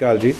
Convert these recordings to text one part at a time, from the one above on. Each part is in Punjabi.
ਕਾਲ ਜੀ।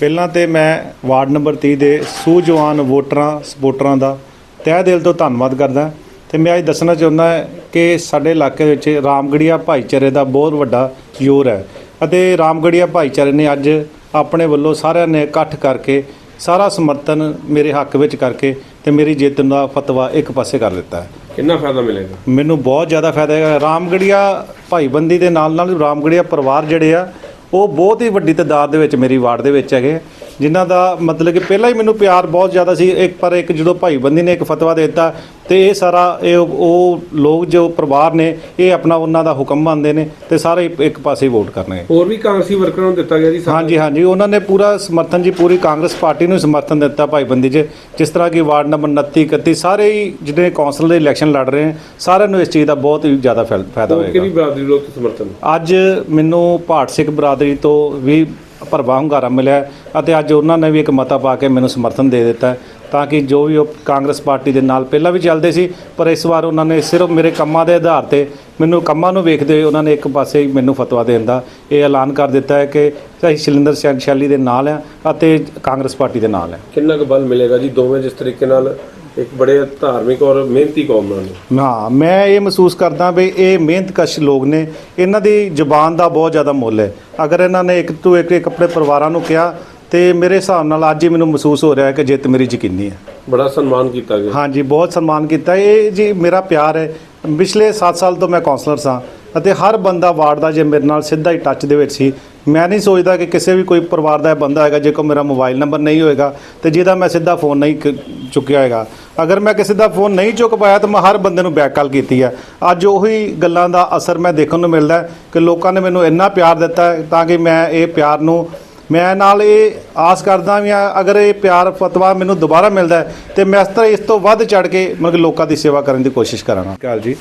ਪਹਿਲਾਂ ਤੇ ਮੈਂ ਵਾਰਡ ਨੰਬਰ 30 ਦੇ ਸੂਝਵਾਨ ਵੋਟਰਾਂ ਸਪੋਰਟਰਾਂ ਦਾ ਤਹਿ ਦਿਲ ਤੋਂ ਧੰਨਵਾਦ ਕਰਦਾ। ਤੇ ਮੈਂ ਅੱਜ ਦੱਸਣਾ ਚਾਹੁੰਦਾ ਕਿ ਸਾਡੇ ਇਲਾਕੇ ਵਿੱਚ ਰਾਮਗੜੀਆ ਭਾਈਚਾਰੇ ਦਾ ਬਹੁਤ ਵੱਡਾ ਜ਼ੋਰ ਹੈ ਅਤੇ ਰਾਮਗੜੀਆ ਭਾਈਚਾਰੇ ਨੇ ਅੱਜ ਆਪਣੇ ਵੱਲੋਂ ਸਾਰਿਆਂ ਨੇ ਇਕੱਠ ਕਰਕੇ ਸਾਰਾ ਸਮਰਥਨ ਮੇਰੇ ਹੱਕ ਵਿੱਚ ਕਰਕੇ ਤੇ ਮੇਰੀ ਜਿੱਤ ਦਾ ਫਤਵਾ ਇੱਕ ਪਾਸੇ ਕਰ ਦਿੱਤਾ ਹੈ। ਕਿੰਨਾ ਫਾਇਦਾ ਮਿਲੇਗਾ? ਮੈਨੂੰ ਬਹੁਤ ਜ਼ਿਆਦਾ ਫਾਇਦਾ ਹੈਗਾ। ਰਾਮਗੜੀਆ ਭਾਈਬੰਦੀ ਦੇ ਨਾਲ ਨਾਲ ਰਾਮਗੜੀਆ ਪਰਿਵਾਰ ਜਿਹੜੇ ਆ ਉਹ ਬਹੁਤ ਹੀ ਵੱਡੀ ਤਾਦਾਦ ਦੇ ਵਿੱਚ ਮੇਰੀ ਵਾਰਡ ਦੇ ਵਿੱਚ ਹੈਗੇ ਜਿਨ੍ਹਾਂ ਦਾ ਮਤਲਬ ਕਿ ਪਹਿਲਾਂ ਹੀ ਮੈਨੂੰ ਪਿਆਰ ਬਹੁਤ ਜ਼ਿਆਦਾ ਸੀ। ਇੱਕ ਪਰ ਇੱਕ ਜਦੋਂ ਭਾਈਬੰਦੀ ਨੇ ਇੱਕ ਫਤਵਾ ਦੇ ਦਿੱਤਾ ਤੇ ਇਹ ਸਾਰਾ ਇਹ ਉਹ ਲੋਕ ਜੋ ਪਰਿਵਾਰ ਨੇ ਇਹ ਆਪਣਾ ਉਹਨਾਂ ਦਾ ਹੁਕਮ ਮੰਨਦੇ ਨੇ ਤੇ ਸਾਰੇ ਇੱਕ ਪਾਸੇ ਵੋਟ ਕਰਨਗੇ। ਹੋਰ ਵੀ ਕਾਂਗਰਸੀ ਵਰਕਰਾਂ ਨੂੰ ਦਿੱਤਾ ਗਿਆ ਜੀ? ਹਾਂਜੀ ਹਾਂਜੀ। ਉਹਨਾਂ ਨੇ ਪੂਰਾ ਸਮਰਥਨ ਜੀ ਪੂਰੀ ਕਾਂਗਰਸ ਪਾਰਟੀ ਨੂੰ ਸਮਰਥਨ ਦਿੱਤਾ ਭਾਈਬੰਦੀ 'ਚ ਜਿਸ ਤਰ੍ਹਾਂ ਕਿ ਵਾਰਡ ਨੰਬਰ 29 31 ਸਾਰੇ ਹੀ ਜਿਹੜੇ ਕੌਂਸਲ ਦੇ ਇਲੈਕਸ਼ਨ ਲੜ ਰਹੇ ਹਨ ਸਾਰਿਆਂ ਨੂੰ ਇਸ ਚੀਜ਼ ਦਾ ਬਹੁਤ ਹੀ ਜ਼ਿਆਦਾ ਫਾਇ- ਫਾਇਦਾ ਹੋਏਗਾ। ਕਿਹੜੀ ਬਰਾਦਰੀ ਲੋਕ ਸਮਰਥਨ? ਅੱਜ ਮੈਨੂੰ ਭਾਟ ਸਿੱਖ ਬਰਾਦਰੀ ਤੋਂ ਵੀ ਭਰਵਾ ਹੁੰਗਾਰਾ ਮਿਲਿਆ ਅਤੇ ਅੱਜ ਉਹਨਾਂ ਨੇ ਵੀ ਇੱਕ ਮਤਾ ਪਾ ਕੇ ਮੈਨੂੰ ਸਮਰਥਨ ਦੇ ਦਿੱਤਾ ਤਾਂ ਕਿ ਜੋ ਵੀ ਉਹ ਕਾਂਗਰਸ ਪਾਰਟੀ ਦੇ ਨਾਲ ਪਹਿਲਾਂ ਵੀ ਚੱਲਦੇ ਸੀ, ਪਰ ਇਸ ਵਾਰ ਉਹਨਾਂ ਨੇ ਸਿਰਫ ਮੇਰੇ ਕੰਮਾਂ ਦੇ ਆਧਾਰ ਤੇ ਮੈਨੂੰ ਕੰਮਾਂ ਨੂੰ ਵੇਖਦੇ ਹੋਏ ਉਹਨਾਂ ਨੇ ਇੱਕ ਪਾਸੇ ਮੈਨੂੰ ਫਤਵਾ ਦੇਣ ਦਾ ਇਹ ਐਲਾਨ ਕਰ ਦਿੱਤਾ ਹੈ ਕਿ ਅਸੀਂ ਸ਼ਿਲਿੰਦਰ ਸੈਨ ਸ਼ੈਲੀ ਦੇ ਨਾਲ ਆ ਅਤੇ ਕਾਂਗਰਸ ਪਾਰਟੀ ਦੇ ਨਾਲ ਹੈ। ਕਿੰਨਾ ਕੁ ਬਲ ਮਿਲੇਗਾ ਜੀ ਦੋਵੇਂ ਜਿਸ ਤਰੀਕੇ ਨਾਲ ਇੱਕ ਬੜੇ ਧਾਰਮਿਕ ਔਰ ਮਿਹਨਤੀ ਕੌਮ ਨਾਲ। ਹਾਂ ਮੈਂ ਇਹ ਮਹਿਸੂਸ ਕਰਦਾ ਵੀ ਇਹ ਮਿਹਨਤਕਸ਼ ਲੋਕ ਨੇ ਇਹਨਾਂ ਦੀ ਜ਼ੁਬਾਨ ਦਾ ਬਹੁਤ ਜ਼ਿਆਦਾ ਮੁੱਲ ਹੈ। ਅਗਰ ਇਹਨਾਂ ਨੇ ਇੱਕ ਤੋਂ ਇੱਕ ਇੱਕ ਆਪਣੇ ਪਰਿਵਾਰਾਂ ਨੂੰ ਕਿਹਾ ਤੇ ਮੇਰੇ ਹਿਸਾਬ ਨਾਲ ਅੱਜ ਹੀ ਮੈਨੂੰ ਮਹਿਸੂਸ ਹੋ ਰਿਹਾ ਹੈ ਕਿ ਜਿੱਤ ਮੇਰੀ ਯਕੀਨੀ ਹੈ। ਬੜਾ ਸਨਮਾਨ ਕੀਤਾ ਗਿਆ। ਹਾਂਜੀ ਬਹੁਤ ਸਨਮਾਨ ਕੀਤਾ। ਇਹ ਜੀ ਮੇਰਾ ਪਿਆਰ ਹੈ। ਪਿਛਲੇ 7 ਸਾਲ ਤੋਂ ਮੈਂ ਕਾਉਂਸਲਰ ਸਾਂ ਅਤੇ ਹਰ ਬੰਦਾ ਵਾਰਡ ਦਾ ਜੇ ਮੇਰੇ ਨਾਲ ਸਿੱਧਾ ਹੀ ਟੱਚ ਦੇ ਵਿੱਚ ਸੀ ਮੈਂ ਨਹੀਂ ਸੋਚਦਾ ਕਿ ਕਿਸੇ ਵੀ ਕੋਈ ਪਰਿਵਾਰ ਦਾ ਇਹ ਬੰਦਾ ਹੈਗਾ ਜੇ ਕੋ ਮੇਰਾ ਮੋਬਾਈਲ ਨੰਬਰ ਨਹੀਂ ਹੋਏਗਾ ਤੇ ਜਿਹਦਾ ਮੈਂ ਸਿੱਧਾ ਫੋਨ ਨਹੀਂ ਕ- ਚੁੱਕਿਆ ਹੈਗਾ। ਅਗਰ ਮੈਂ ਕਿਸੇ ਦਾ ਫੋਨ ਨਹੀਂ ਚੁੱਕ ਪਾਇਆ ਤਾਂ ਮੈਂ ਹਰ ਬੰਦੇ ਨੂੰ ਬੈਕ ਕਾਲ ਕੀਤੀ ਹੈ। ਅੱਜ ਉਹੀ ਗੱਲਾਂ ਦਾ ਅਸਰ ਮੈਂ ਦੇਖਣ ਨੂੰ ਮਿਲਦਾ ਹੈ ਕਿ ਲੋਕਾਂ ਨੇ ਮੈਨੂੰ ਇੰਨਾ ਪਿਆਰ ਦਿੱਤਾ ਹੈ ਤਾਂ ਕਿ ਮੈਂ ਇਹ ਪਿਆਰ ਨੂੰ ਮੈਂ ਨਾਲ ਇਹ ਆਸ ਕਰਦਾ ਵੀ ਹਾਂ, ਅਗਰ ਇਹ ਪਿਆਰ ਫਤਵਾ ਮੈਨੂੰ ਦੁਬਾਰਾ ਮਿਲਦਾ ਹੈ ਤੇ ਮੈਂ ਇਸ ਤਰ੍ਹਾਂ ਇਸ ਤੋਂ ਵੱਧ ਚੜ ਕੇ ਮਤਲਬ ਕਿ ਲੋਕਾਂ ਦੀ ਸੇਵਾ ਕਰਨ ਦੀ ਕੋਸ਼ਿਸ਼ ਕਰਾਂਗਾ। ਕਾਲ ਜੀ।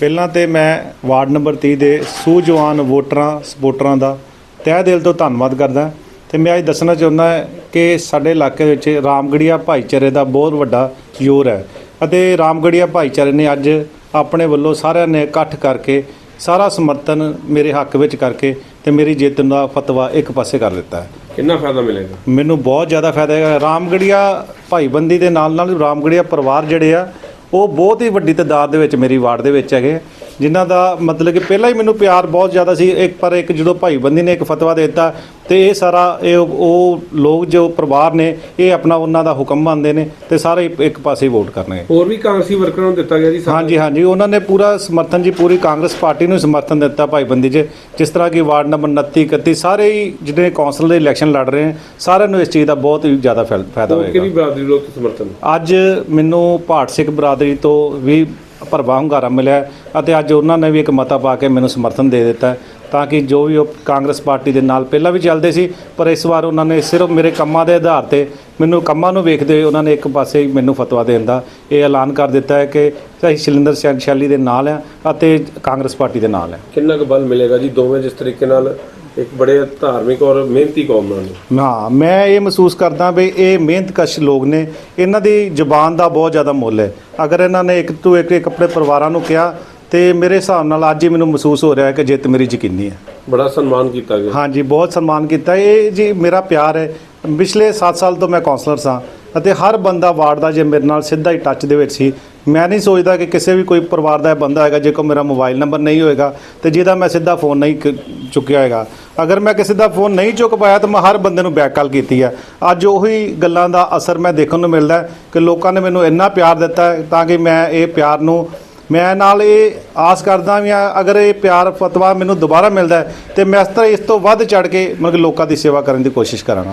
ਪਹਿਲਾਂ ਤੇ ਮੈਂ ਵਾਰਡ ਨੰਬਰ 30 ਦੇ ਸੂਝਵਾਨ ਵੋਟਰਾਂ ਸਪੋਰਟਰਾਂ ਦਾ ਤਹਿ ਦਿਲ ਤੋਂ ਧੰਨਵਾਦ ਕਰਦਾ ਤੇ ਮੈਂ ਅੱਜ ਦੱਸਣਾ ਚਾਹੁੰਦਾ ਕਿ ਸਾਡੇ ਇਲਾਕੇ ਵਿੱਚ ਰਾਮਗੜੀਆ ਭਾਈਚਾਰੇ ਦਾ ਬਹੁਤ ਵੱਡਾ ਜ਼ੋਰ ਹੈ ਅਤੇ ਰਾਮਗੜੀਆ ਭਾਈਚਾਰੇ ਨੇ ਅੱਜ ਆਪਣੇ ਵੱਲੋਂ ਸਾਰਿਆਂ ਨੇ ਇਕੱਠ ਕਰਕੇ ਸਾਰਾ ਸਮਰਥਨ ਮੇਰੇ ਹੱਕ ਵਿੱਚ ਕਰਕੇ ਤੇ ਮੇਰੀ ਜਿੱਤ ਦਾ ਫਤਵਾ ਇੱਕ ਪਾਸੇ ਕਰ ਦਿੱਤਾ ਹੈ। ਕਿੰਨਾ ਫਾਇਦਾ ਮਿਲੇਗਾ? ਮੈਨੂੰ ਬਹੁਤ ਜ਼ਿਆਦਾ ਫਾਇਦਾ ਹੈਗਾ। ਰਾਮਗੜੀਆ ਭਾਈਬੰਦੀ ਦੇ ਨਾਲ ਨਾਲ ਰਾਮਗੜੀਆ ਪਰਿਵਾਰ ਜਿਹੜੇ ਆ ਉਹ ਬਹੁਤ ਹੀ ਵੱਡੀ ਤਾਦਾਦ ਦੇ ਵਿੱਚ ਮੇਰੀ ਵਾਰਡ ਦੇ ਵਿੱਚ ਹੈਗੇ ਜਿਨ੍ਹਾਂ ਦਾ ਮਤਲਬ ਕਿ ਪਹਿਲਾਂ ਹੀ ਮੈਨੂੰ ਪਿਆਰ ਬਹੁਤ ਜ਼ਿਆਦਾ ਸੀ ਇੱਕ ਪਰ ਇੱਕ ਜਦੋਂ ਭਾਈਬੰਦੀ ਨੇ ਇੱਕ ਫਤਵਾ ਦੇ ਦਿੱਤਾ ਤੇ ਇਹ ਸਾਰਾ ਇਹ ਉਹ ਲੋਕ ਜੋ ਪਰਿਵਾਰ ਨੇ ਇਹ ਆਪਣਾ ਉਹਨਾਂ ਦਾ ਹੁਕਮ ਮੰਨਦੇ ਨੇ ਤੇ ਸਾਰੇ ਇੱਕ ਪਾਸੇ ਵੋਟ ਕਰਨਗੇ। ਹੋਰ ਵੀ ਕਾਂਗਰਸੀ ਵਰਕਰਾਂ ਨੂੰ ਦਿੱਤਾ ਗਿਆ ਜੀ? ਹਾਂਜੀ ਹਾਂਜੀ ਉਹਨਾਂ ਨੇ ਪੂਰਾ ਸਮਰਥਨ ਜੀ ਪੂਰੀ ਕਾਂਗਰਸ ਪਾਰਟੀ ਨੂੰ ਸਮਰਥਨ ਦਿੱਤਾ ਭਾਈਬੰਦੀ 'ਚ ਜਿਸ ਤਰ੍ਹਾਂ ਕਿ ਵਾਰਡ ਨੰਬਰ 29 31 ਸਾਰੇ ਹੀ ਜਿਹੜੇ ਕੌਂਸਲ ਦੇ ਇਲੈਕਸ਼ਨ ਲੜ ਰਹੇ ਹਨ ਸਾਰਿਆਂ ਨੂੰ ਇਸ ਚੀਜ਼ ਦਾ ਬਹੁਤ ਹੀ ਜ਼ਿਆਦਾ ਫਾਇ- ਫਾਇਦਾ ਹੋਏਗਾ। ਕਿਹੜੀ ਬਰਾਦਰੀ ਲੋਕ ਸਮਰਥਨ? ਅੱਜ ਮੈਨੂੰ ਭਾਟ ਸਿੱਖ ਬਰਾਦਰੀ ਤੋਂ ਵੀ ਭਰਵਾ ਹੁੰਗਾਰਾ ਮਿਲਿਆ ਅਤੇ ਅੱਜ ਉਹਨਾਂ ਨੇ ਵੀ ਇੱਕ ਮਤਾ ਪਾ ਕੇ ਮੈਨੂੰ ਸਮਰਥਨ ਦੇ ਦਿੱਤਾ ਤਾਂ ਕਿ ਜੋ ਵੀ ਉਹ ਕਾਂਗਰਸ ਪਾਰਟੀ ਦੇ ਨਾਲ ਪਹਿਲਾਂ ਵੀ ਚੱਲਦੇ ਸੀ, ਪਰ ਇਸ ਵਾਰ ਉਹਨਾਂ ਨੇ ਸਿਰਫ ਮੇਰੇ ਕੰਮਾਂ ਦੇ ਆਧਾਰ ਤੇ ਮੈਨੂੰ ਕੰਮਾਂ ਨੂੰ ਵੇਖਦੇ ਹੋਏ ਉਹਨਾਂ ਨੇ ਇੱਕ ਪਾਸੇ ਮੈਨੂੰ ਫਤਵਾ ਦੇਣ ਦਾ ਇਹ ਐਲਾਨ ਕਰ ਦਿੱਤਾ ਹੈ ਕਿ ਅਸੀਂ ਸ਼ਿਲਿੰਦਰ ਸਿੰਘ ਸ਼ੈਲੀ ਦੇ ਨਾਲ ਆ ਅਤੇ ਕਾਂਗਰਸ ਪਾਰਟੀ ਦੇ ਨਾਲ ਹੈ। ਕਿੰਨਾ ਕੁ ਬਲ ਮਿਲੇਗਾ ਜੀ ਦੋਵੇਂ ਜਿਸ ਤਰੀਕੇ ਨਾਲ ਇੱਕ ਬੜੇ ਧਾਰਮਿਕ ਔਰ ਮਿਹਨਤੀ ਕੌਮ ਨਾਲ। ਹਾਂ ਮੈਂ ਇਹ ਮਹਿਸੂਸ ਕਰਦਾ ਵੀ ਇਹ ਮਿਹਨਤਕਸ਼ ਲੋਕ ਨੇ ਇਹਨਾਂ ਦੀ ਜ਼ੁਬਾਨ ਦਾ ਬਹੁਤ ਜ਼ਿਆਦਾ ਮੁੱਲ ਹੈ। ਅਗਰ ਇਹਨਾਂ ਨੇ ਇੱਕ ਤੋਂ ਇੱਕ ਇੱਕ ਆਪਣੇ ਪਰਿਵਾਰਾਂ ਨੂੰ ਕਿਹਾ ਤੇ ਮੇਰੇ ਹਿਸਾਬ ਨਾਲ ਅੱਜ ਹੀ ਮੈਨੂੰ ਮਹਿਸੂਸ ਹੋ ਰਿਹਾ ਹੈ ਕਿ ਜਿੱਤ ਮੇਰੀ ਯਕੀਨੀ ਹੈ। ਬੜਾ ਸਨਮਾਨ ਕੀਤਾ ਗਿਆ। ਹਾਂਜੀ ਬਹੁਤ ਸਨਮਾਨ ਕੀਤਾ। ਇਹ ਜੀ ਮੇਰਾ ਪਿਆਰ ਹੈ। ਪਿਛਲੇ 7 ਸਾਲ ਤੋਂ ਮੈਂ ਕਾਉਂਸਲਰ ਸਾਂ ਅਤੇ ਹਰ ਬੰਦਾ ਵਾਰਡ ਦਾ ਜੇ ਮੇਰੇ ਨਾਲ ਸਿੱਧਾ ਹੀ ਟੱਚ ਦੇ ਵਿੱਚ ਸੀ ਮੈਂ ਨਹੀਂ ਸੋਚਦਾ ਕਿ ਕਿਸੇ ਵੀ ਕੋਈ ਪਰਿਵਾਰ ਦਾ ਇਹ ਬੰਦਾ ਹੈਗਾ ਜੇ ਕੋ ਮੇਰਾ ਮੋਬਾਈਲ ਨੰਬਰ ਨਹੀਂ ਹੋਏਗਾ ਤੇ ਜਿਹਦਾ ਮੈਂ ਸਿੱਧਾ ਫੋਨ ਨਹੀਂ ਚੁੱਕਿਆ ਹੈਗਾ। ਅਗਰ ਮੈਂ ਕਿਸੇ ਦਾ ਫੋਨ ਨਹੀਂ ਚੁੱਕ ਪਾਇਆ ਤਾਂ ਮੈਂ ਹਰ ਬੰਦੇ ਨੂੰ ਬੈਕ ਕਾਲ ਕੀਤੀ ਹੈ। ਅੱਜ ਉਹੀ ਗੱਲਾਂ ਦਾ ਅਸਰ ਮੈਂ ਦੇਖਣ ਨੂੰ ਮਿਲਦਾ ਕਿ ਲੋਕਾਂ ਨੇ ਮੈਨੂੰ ਇੰਨਾ ਪਿਆਰ ਦਿੱਤਾ ਤਾਂ ਕਿ ਮੈਂ ਇਹ ਪਿਆਰ ਨੂੰ ਮੈਂ ਨਾਲ ਇਹ ਆਸ ਕਰਦਾ ਵੀ ਹਾਂ, ਅਗਰ ਇਹ ਪਿਆਰ ਫਤਵਾ ਮੈਨੂੰ ਦੁਬਾਰਾ ਮਿਲਦਾ ਹੈ ਤੇ ਮੈਂ ਇਸ ਤਰ੍ਹਾਂ ਇਸ ਤੋਂ ਵੱਧ ਚੜ ਕੇ ਮਤਲਬ ਕਿ ਲੋਕਾਂ ਦੀ ਸੇਵਾ ਕਰਨ ਦੀ ਕੋਸ਼ਿਸ਼ ਕਰਾਂਗਾ।